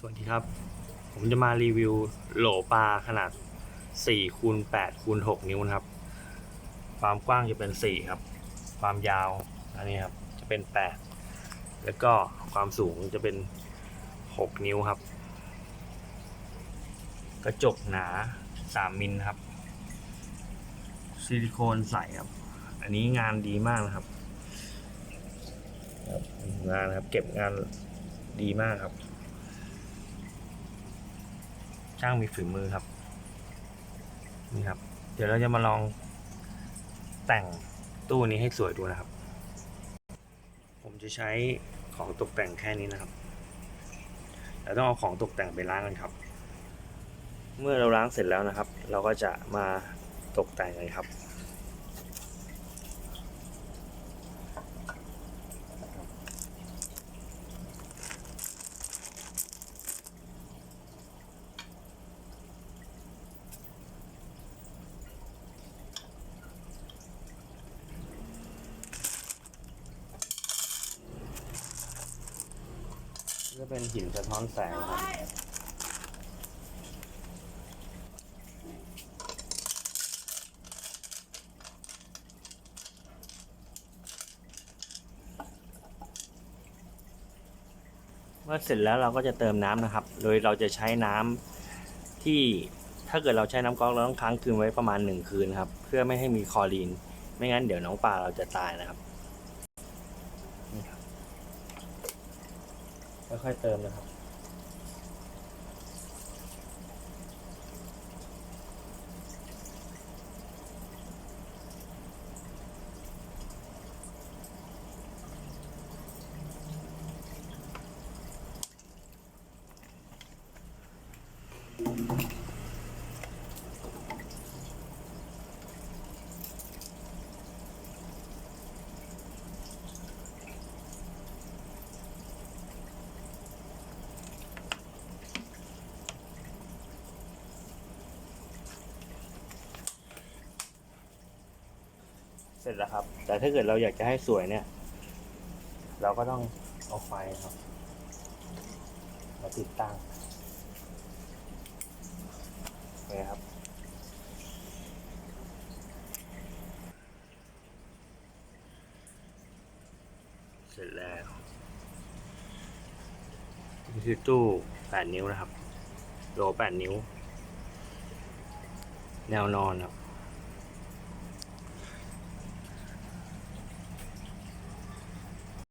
สวัสดีครับ ผมจะมารีวิวโหลปลาขนาด4คูณ8คูณ6นิ้วนะครับ ความกว้างจะเป็น 4 ครับ ความยาวอันนี้ครับจะเป็น 8 แล้วก็ความสูงจะเป็น 6 นิ้วครับ กระจกหนา 3 มิลครับ ซิลิโคนใสครับ อันนี้งานดีมากนะครับครับงานครับเก็บงานดีมากครับ ช่างมีฝีมือครับ นี่ครับ เดี๋ยวเราจะมาลองแต่งตู้นี้ให้สวยดูนะครับ ผมจะใช้ของตกแต่งแค่นี้นะครับเราต้องเอาของตกแต่งไปล้างกันครับ เมื่อเราล้างเสร็จแล้วนะครับ เราก็จะมาตกแต่งกันครับ จะเป็นหินสะท้อนแสงครับเมื่อเสร็จแล้วเราก็จะเติมน้ำนะครับ โดยเราจะใช้น้ำที่ถ้าเกิดเราใช้น้ำก๊อกเราต้องค้างคืนไว้ประมาณหนึ่งคืนครับ เพื่อไม่ให้มีคอรีน ไม่งั้นเดี๋ยวน้องปลาเราจะตายนะครับนี่ครับ ค่อยๆเติมนะครับเส ร็จแล้วครับ แต่ถ้าเกิดเราอยากจะให้สวยเนี่ย เราก็ต้องเอาไฟครับมาติดตั้งนี่ครับเสร็จแล้วนี่คือตู้ 8 นิ้วนะครับโหล8นิ้ว แนวนอนครับ